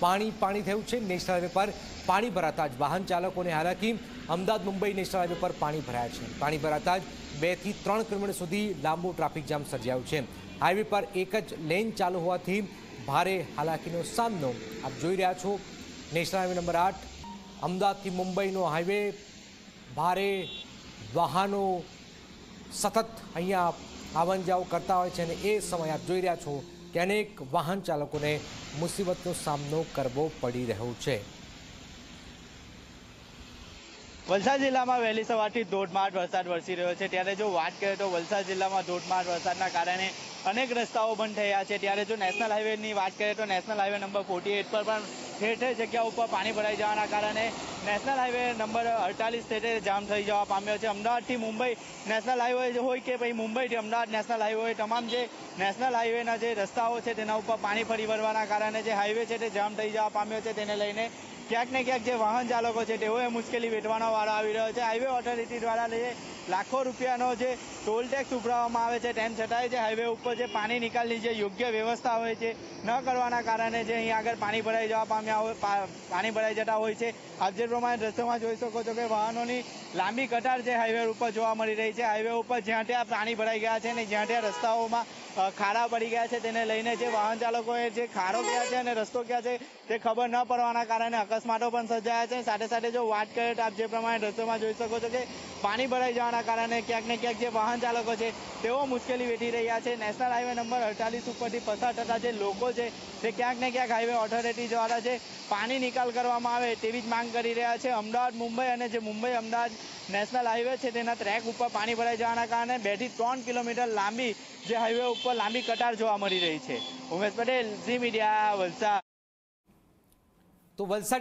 પાણી પાણી થયું છે નેશનલ હાઈવે પર. પાણી ભરાતા જ વાહન ચાલકોને હાલાકી. અમદાવાદ, મુંબઈ નેશનલ હાઈવે પર પાણી ભરાયા છે. પાણી ભરાતા જ બેથી ત્રણ કિલોમીટર સુધી લાંબુ ટ્રાફિક જામ સર્જાયો છે. હાઈવે પર એક જ લેન ચાલુ હોવાથી ભારે હાલાકીનો સામનો આપ જોઈ રહ્યા છો. નેશનલ હાઈવે નંબર આઠ, અમદાવાદથી મુંબઈનો હાઈવે. ભારે વાહનો સતત અહીંયા આવન જાવ કરતા હોય છે અને એ સમય આપ જોઈ રહ્યા છો. કે અનેક વાહન ચાલકોને મુસીબતનો સામનો કરવો પડી રહ્યો છે. વલસાડ જિલ્લામાં વહેલી સવારથી ધોધમાર વરસાદ વરસી રહ્યો છે. ત્યારે જો વાત કરીએ તો વલસાડ જિલ્લામાં ધોધમાર વરસાદના કારણે અનેક રસ્તાઓ બંધ થયા છે. ત્યારે જો નેશનલ હાઈવેની વાત કરીએ તો નેશનલ હાઈવે નંબર ફોર્ટી પર પણ ઠેર ઠેર જગ્યા ઉપર પાણી ભરાઈ જવાના કારણે નેશનલ હાઈવે નંબર અડતાલીસ ઠેર જામ થઈ જવા પામ્યો છે. અમદાવાદથી મુંબઈ નેશનલ હાઈવે હોય કે પછી મુંબઈથી અમદાવાદ નેશનલ હાઈવે તમામ જે નેશનલ હાઈવેના જે રસ્તાઓ છે તેના ઉપર પાણી ફરી વળવાના કારણે જે હાઈવે છે તે જામ થઈ જવા પામ્યો છે. તેને લઈને ક્યાંક ને ક્યાંક જે વાહન ચાલકો છે, તેઓએ મુશ્કેલી વેઠવાનો વારો આવી રહ્યો છે. હાઈવે ઓથોરિટી દ્વારા જે લાખો રૂપિયાનો જે ટોલ ટેક્સ ઉભરાવવામાં આવે છે, તેમ છતાંય જે હાઈવે ઉપર જે પાણી નિકાલની જે યોગ્ય વ્યવસ્થા હોય છે, ન કરવાના કારણે જે અહીં આગળ પાણી ભરાઈ જવા પામ્યા હોય પાણી ભરાઈ જતા હોય છે. આપ જે પ્રમાણે દ્રશ્યોમાં જોઈ શકો છો કે વાહનોની લાંબી કટાર જે હાઈવે ઉપર જોવા મળી રહી છે. હાઈવે ઉપર જ્યાં ત્યાં પાણી ભરાઈ ગયા છે અને જ્યાં ત્યાં રસ્તાઓમાં ખાડા પડી ગયા છે, તેને લઈને જે વાહન ચાલકોએ જે ખારો ક્યાં છે અને રસ્તો ક્યાં છે, તે ખબર ન પડવાના કારણે અકસ્માતો પણ સર્જાયા છે. સાથે સાથે જો વાત કરીએ તો આપ જે પ્રમાણે દ્રશ્યોમાં જોઈ શકો છો કે પાણી ભરાઈ જવાના કારણે ક્યાંક ને ક્યાંક જે વાહન ચાલકો છે, તેઓ મુશ્કેલી વેઠી રહ્યા છે. નેશનલ હાઈવે નંબર અડતાલીસ ઉપરથી પસાર થતા જે લોકો છે, તે ક્યાંક ને ક્યાંક હાઈવે ઓથોરિટી દ્વારા છે પાણી નિકાલ કરવામાં આવે તેવી જ માંગ કરી રહ્યા છે. અમદાવાદ, મુંબઈ અને જે મુંબઈ અમદાવાદ નેશનલ હાઈવે છે, તેના ટ્રેક ઉપર પાણી ભરાઈ જવાના કારણે બે ત્રણ કિલોમીટર લાંબી જે હાઈવે ઉપર લાંબી કટાર જોવા મળી રહી છે. Umesh Patel, Zee media, Valsad. તો વલસાડના